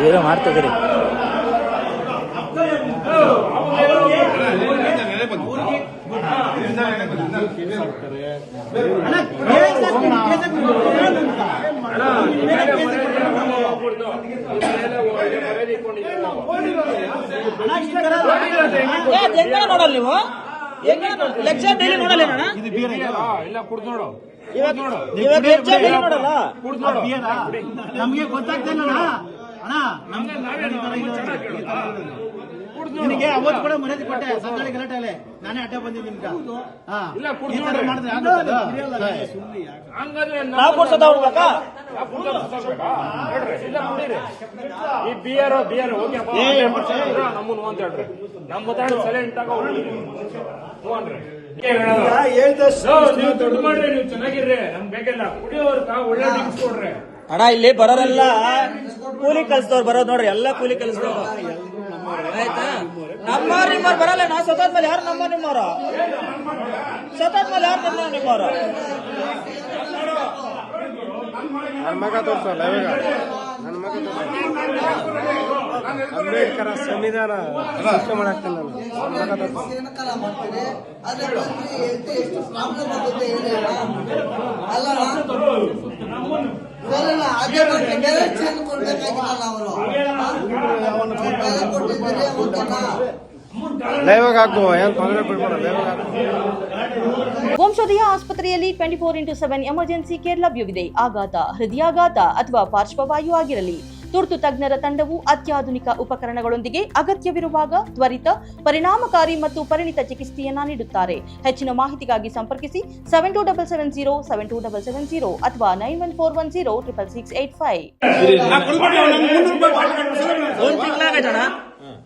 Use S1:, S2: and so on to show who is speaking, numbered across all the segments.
S1: ಏನೋ ಮಾಡ್ತಿದ್ದೀರಿ ನೋಡಲ್ಲ ನೀವು ಹೆಂಗ ಲೆಕ್ಚರ್ ಡೈಲಿ ನೋಡಲ್ಲ ಅಣ್ಣ
S2: ಇಲ್ಲ ಕುಡ್ದು ನೋಡು
S1: ಇವಾಗ ಇವಾಗ ಲೆಕ್ಚರ್ ಡೈಲಿ ನೋಡಲ್ಲ
S2: ಕುಡ್ದು ನೋಡು
S3: ನಮ್ಗೆ ಗೊತ್ತಾಗ್ತಿಲ್ಲ ನಿನಗೆ ಅವತ್ತು ಕೂಡ ಮರ್ಯಾದೆ ಕೊಟ್ಟೆ ಸಂಗಾಳಿ ಗಲಾಟೆ ಅಲ್ಲೇ. ನಾನೇ ಅಡ್ಡ ಬಂದಿದ್ದೀನಿ ಈ
S2: ಬಿಯರ್ ಬಿಯರ್ ನಮ್ಮನ್ನು ಅಂತ ಹೇಳ್ರಿ. ನಮ್ಮ ಮಾತಾಡಿ ಸೈಲೆಂಟ್ ಆಗ ದುಡ್ಡು ಮಾಡ್ರಿ ನೀವು ಚೆನ್ನಾಗಿರ್ರಿ. ನಮ್ಗೆ ಬೇಕಿಲ್ಲ. ಕುಡಿಯೋರ್ಗ ಒಳ್ಳೆ ಡ್ರಿಂಕ್ಸ್ ಕೊಡ್ರಿ.
S1: ಅಣ್ಣ ಇಲ್ಲಿ ಬರೋರೆಲ್ಲ ಕೂಲಿ ಕಲ್ಸದವ್ರು ಬರೋದು ನೋಡ್ರಿ ಎಲ್ಲ ಕೂಲಿ ಕಲ್ಸದವ್ರು. ಆಯ್ತಾ? ನಮ್ಮವ್ರು ನಿಮ್ಮವ್ರು ಬರಲ್ಲ ನಾ ಸತತ್ ಮೇಲೆ ಯಾರು ನಮ್ಮ ನಿಮ್ಮವ್ರು? ಸತತ್ ಮೇಲೆ ಯಾರು ನಮ್ಮ ನಿಮ್ಮವ್ರು?
S4: ನನ್ನ ಮಗ ತೋರ್ಸಲ್ಲ ಇವಾಗ ನನ್ನ ಮಗ ಅಂಬೇಡ್ಕರ್ ಸಂವಿಧಾನ ಪ್ರಶ್ನೆ ಮಾಡಾಕ್ತೀನಿ ನಾನು. ನನ್ನ ಮಗ ತೋರ್ಸು.
S5: ಬೇರೆ ಚೇಂಜ್ ಕೊಡ್ಬೇಕಾಗಿಲ್ಲ ಅವರು ಕೊಟ್ಟಿದ್ದೀರಿ ಅವತ್ತನ್ನ
S6: ವಂಶೋದಯ ಆಸ್ಪತ್ರೆಯಲ್ಲಿ twenty four into seven emergency care ಲಭ್ಯವಿದೆ. ಆಘಾತ ಹೃದಯಾಘಾತ ಅಥವಾ ಪಾರ್ಶ್ವವಾಯು ಆಗಿರಲಿ. ತುರ್ತು ತಜ್ಞರ ತಂಡವು ಅತ್ಯಾಧುನಿಕ ಉಪಕರಣಗಳೊಂದಿಗೆ ಅಗತ್ಯವಿರುವಾಗ ತ್ವರಿತ ಪರಿಣಾಮಕಾರಿ ಮತ್ತು ಪರಿಣಿತ ಚಿಕಿತ್ಸೆಯನ್ನ ನೀಡುತ್ತಾರೆ. ಹೆಚ್ಚಿನ ಮಾಹಿತಿಗಾಗಿ ಸಂಪರ್ಕಿಸಿ seven two double seven zero seven two double seven zero ಅಥವಾ nine one four one
S1: zero triple six eight five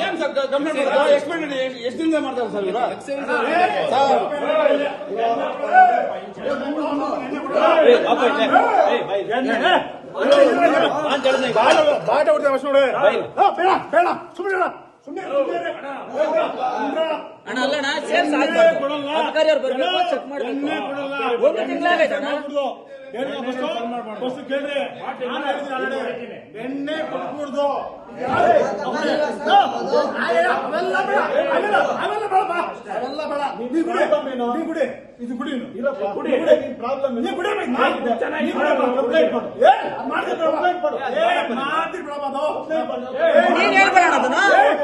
S3: ಏನ್ ಸರ್ ಕಂಪ್ಲೇಂಟ್ ಎಕ್ಸ್ಪೆಂಡ್ ಎಷ್ಟು ದಿನದಿಂದ ಮಾಡ್ತಾರೆ ಸರ್ ಇವರು? ಬಾಟ ಹೊಡ್ತೇವೆ ಅಷ್ಟು ನೋಡಿ ಬೇಡ ಬೇಡ ಸುಮ್ಮನೆ
S1: ಅಣ್ಣ ಅಲ್ಲಣ್ಣ ಸೇರ್ಸ್ ಆಗ್ಬಾರ್ದು ಅಧಿಕಾರಿ ಅವ್ರು ಬರ್ಬೇಕು ಚೆಕ್ ಮಾಡ್ಬೇಕು. ಒಂದು ತಿಂಗಳಾಗೈತಣ್ಣ?
S3: ಎಣ್ಣೆ ಕೊಟ್ಬಿಡ್ದು ಅವೆಲ್ಲ ಬೇಡ ಅವೆಲ್ಲ ಅವೆಲ್ಲ ಬೇಡಪ್ಪ ಅವೆಲ್ಲ ಬೇಡ ನೀ ಕುಡಿ ನೀ ಕುಡಿ ಇದು ಪ್ರಾಬ್ಲಮ್ ಚೆನ್ನಾಗಿ ಕಂಪ್ಲೇಂಟ್ ಮಾಡು ಏ ಮಾಡ್ತೀನಿ ಕಂಪ್ಲೇಂಟ್ ಮಾಡು ಏ ಮಾಡ್ತೀನಿ ಬಿಡಪ್ಪ ಅದು
S1: ನೀನ್ ಹೇಳ್ಬೇಡ ಅಣ್ಣ ಅದನ್ನ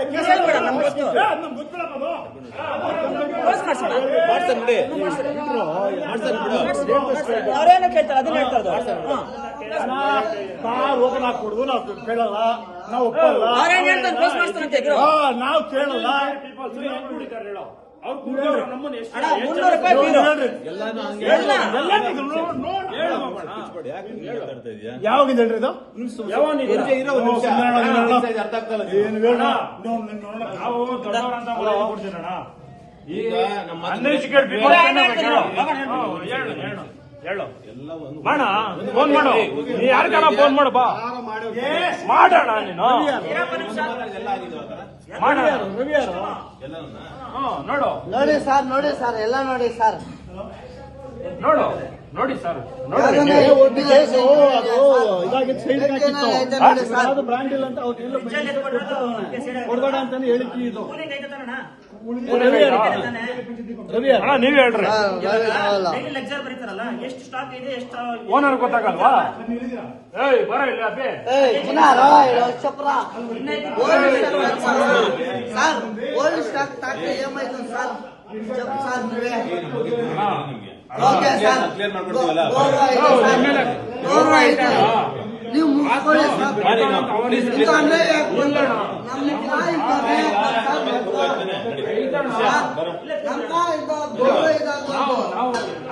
S1: ನೀನ್ ಹೇಳ್ಬೇಡ ನಮ್ಗೆ ಗೊತ್ತು
S3: ಏ ನಮ್ಗೆ ಗೊತ್ತಿಲ್ಲಪ್ಪ ಅದು
S1: ಕ್ಲೋಸ್ ಮಾಡ್ಸೋಣ ಅವ್ರೇನೋ ಕೇಳ್ತಾರೆ ಅದನ್ನ.
S3: ಕಾರ್ ಓಪನ್ ಹಾಕೊಡುದು ನಾವು ಕೇಳಲ್ಲ ನಾವು ಒಪ್ಪಲ್ಲ. ನಾವು ಕೇಳಲ್ಲ. ನೀವು ಯಾವಾಗಿಂದ ಹೇಳ್ರಿ ಇದು?
S7: ಈಗ ನಮ್ಮ
S1: ಹೇಳು,
S2: ಎಲ್ಲ ಮಾಡ ಫೋನ್ ಮಾಡು. ನೀ ಫೋನ್ ಮಾಡು ಬಾ. ಮಾಡೋಣ ನೀನು. ಮಾಡೋಣ. ನೋಡು.
S5: ನೋಡಿ ಸರ್ ನೋಡಿ ಸರ್ ಎಲ್ಲ ನೋಡಿ ಸರ್.
S2: ನೋಡು ನೋಡಿ ಸರ್ ನೋಡಿ.
S3: ಒಂದು ಇದಾಗಿತ್ತು ಇಲ್ಲ ಅಂತ ಅವ್ರು ಅಂತಾನೆ ಇದು.
S2: ನೀವ್ ಹೇಳ್ರಿ.
S5: ನೋಡಿ, ನೋಡಲ್ಲ.
S1: ಎಷ್ಟು ಸ್ಟಾಕ್ ಇದೆ ಎಷ್ಟು
S2: ಓನರ್ ಗೊತ್ತಾಗಲ್ವಾ? ಏಯ್ ಬರ ಇಲ್ಲ ಅಬ್ಬೆ
S5: ಸರ್ ಚಪ್ರ. ಓಲ್ಡ್ ಸ್ಟಾಕ್ ತಾಕೆ ಏಮಾಯ್ತು ಸರ್ ಚಪ್ ಸರ್. ನೀವೇ. Okay sir.
S7: ಕ್ಲಿಯರ್ ಮಾಡ್ಕೊಡ್ತೀವಲ್ಲ?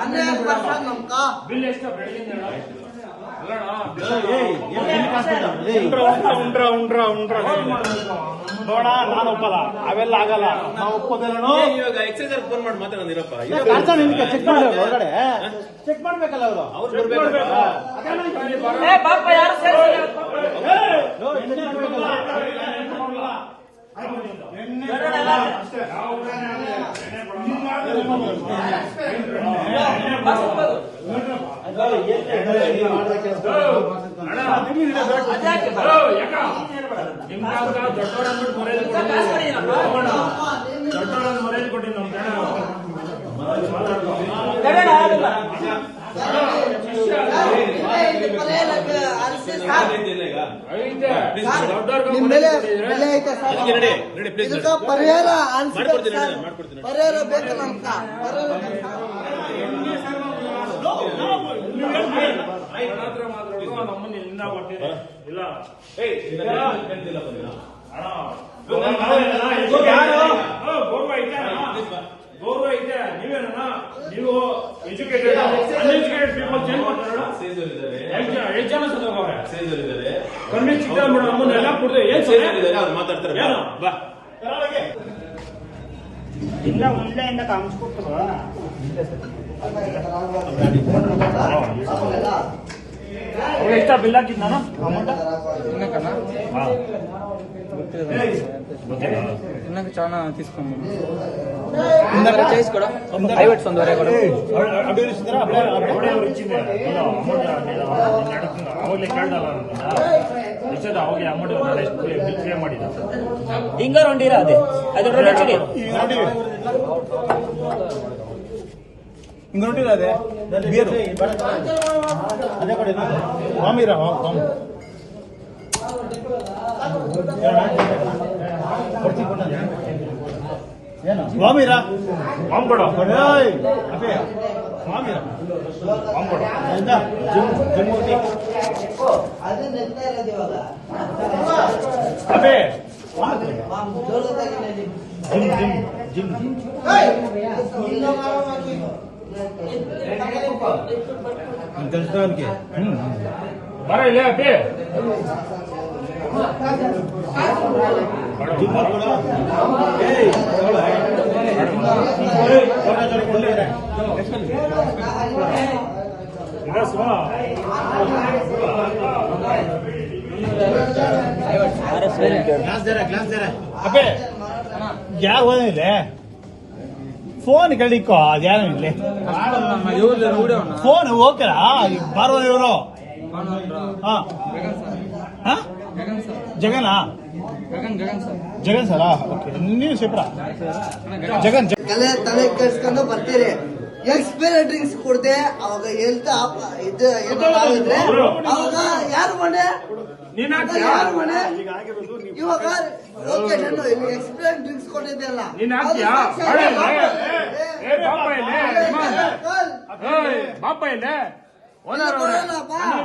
S5: ಅನ್ಯಾಯ ನಮ್ಕ
S2: ಬಿಲ್ ಎಷ್ಟು ಬೆಳಗಿಂದ
S3: ಉಂಡ್ರ ಉಂಡ್ರ ಉಂಡ್ರ. ನೋಡ ನಾನು ಒಪ್ಪಲ್ಲ. ಅವೆಲ್ಲ ಆಗಲ್ಲ. ನಾವು ಒಪ್ಪೋದಿಲ್ಲ
S7: ಇವಾಗ ಎಕ್ಸೈಸರ್ ಫೋನ್ ಮಾಡಿ ಮಾತಾಡೋದಿರಪ್ಪ.
S3: ಚೆಕ್ ಮಾಡಿ ಹೊರಗಡೆ? ಚೆಕ್ ಮಾಡ್ಬೇಕಲ್ಲ ಅವರು?
S1: ಬೇಡ, ಆಗಲ್ಲ.
S5: ನಿಮ್ ಬೆಲೆ ಬೆಲೆ ಐತೆ ಸರ್
S7: ಅದಕ್ಕೆ ನಡಿ, ನಡಿ, please
S5: ಇದಕ್ಕ ಪರಿಹಾರ. ಪರಿಹಾರ ಬೇಕಲ್ಲ ಅಂತ ಪರಿಹಾರ ಬೇಕು ಸರ್.
S2: ಹತ್ರ ಮಾತಾಡೋದು ನಮ್ಮನ್ನ ಇಲ್ಲಿಂದ ಕೊಟ್ಟಿದೆ ಇಲ್ಲ ಗೌರವ ಐತೆ ಗೌರವ ಐತೆ ನೀವೇನ ನೀವು ಎಜುಕೇಟೆಡ್ ಅನ್ಎಜುಕೇಟೆಡ್ ಪೀಪಲ್ ಚೇಂಜ್ ಮಾಡ್ತಾರ ಎಷ್ಟು ಜನ ಸತ್ತೋಗವ್ರೆ ಕಮ್ಮಿ ಚಿಕ್ಕ ನಮ್ಮನ್ನೆಲ್ಲ ಕೊಡ್ದೆ ಏನ್ ಸರ್
S7: ಅವ್ರು ಮಾತಾಡ್ತಾರೆ
S2: ಏನು
S7: ಬಾ
S3: ಇಲ್ಲ ಮುಂದೆಯಿಂದ ಕಾಮಿಸ್ಕೊಟ್ಟು
S2: ಅವ್ರಿಗೆ ಎಷ್ಟ ಬಿಲ್ ಹಾಕಿದ್ ನಾನು ಅಮೌಂಟ್
S4: ಇನ್ನೊಂದು ಚಾನ తీసుకోండి
S2: ಅವ್ರು ಇಚ್ಚಿದೆ ಅಮೌಂಟ್ ಅವಾಗಲೇ ಕೇಳ್ದಲ್ಲ ಎಷ್ಟದ ಅವಾಗ ಅಮೌಂಟ್ ನಾನು ಎಷ್ಟು ಬಿಲ್ ಪೇ ಮಾಡಿದ್ದ
S1: ಹಿಂಗಾರು ಹೊಂಡಿರ ಅದೇ ಅದ್ರ ಹೆಚ್ಚಿಗೆ
S3: ಹಿಂಗ್ ನೋಡಿರ ಅದೇ? ಬೀರು ಅದೇ ಕಡೆ ಮಾಮೀರ ಮಾಮ್ ಸ್ವಾಮೀರ
S2: ಮಾಮ್ ಕೊಡು.
S3: ಅದೇ ಸ್ವಾಮೀರ
S2: ಮಾಮ್ ಕೊಡು.
S3: ಜಿಮ್ ಜಿಮ್ಮೂರ್ತಿ
S5: ಅದು
S3: ಜಿಮ್.
S5: Gym gym.
S3: ಜಿಮ್ ಹ್ಮ್
S2: ಬರ ಇಲ್ಲ ಅಪ್ಪಿ.
S3: ಗ್ಲಾಸ್ ಜರ ಗ್ಲಾಸ್ ಜರ. ಅಬೇ ಯಾರು ಓದಿಲ್ಲ ಫೋನ್ ಕಳಿಕೋ ಅದ್ಯಾರು ಇಲ್ಲಿ? ಫೋನ್ ಹೋಗ್ತಾರ ಬಾರೋ ಇವರು. ಹಾ. ಹಾ? ಜಗನ್? ಜಗನ್ ಸರ? ಓಕೆ ನೀವು ಸಿಪ್ರ ಜಗನ್ ಜಗನ್.
S5: ತಲೆ ತಲೆ ಕೆಡ್ಸ್ಕೊಂಡು ಬರ್ತೀರಿ. ಎಕ್ಸ್ಪೈರ್ ಡ್ರಿಂಕ್ಸ್ ಕುಡ್ದೆ ಅವಾಗ ಹೆಲ್ತ್ ಇದು ಅವಾಗ ಯಾರು ಮನೆ? ಯಾರು ಮನೆ? ಇವಾಗ ಲೊಕೇಶನ್ ಇಲ್ಲಿ ಎಕ್ಸ್ಪೈರಿ ಡ್ರಿಂಕ್ಸ್ ಕೊಟ್ಟಿದ್ದೆಲ್ಲ
S2: ನೀನ್ ಹಾಕ್ತೀಯಾ? ಏ, ಪಾಪ ಇಲ್ಲಿ, ಬಾಪ ಇಲ್ಲೇ. ಓನರ್ ಅವ್ರೆ.
S5: ಕೊಡೋಣ,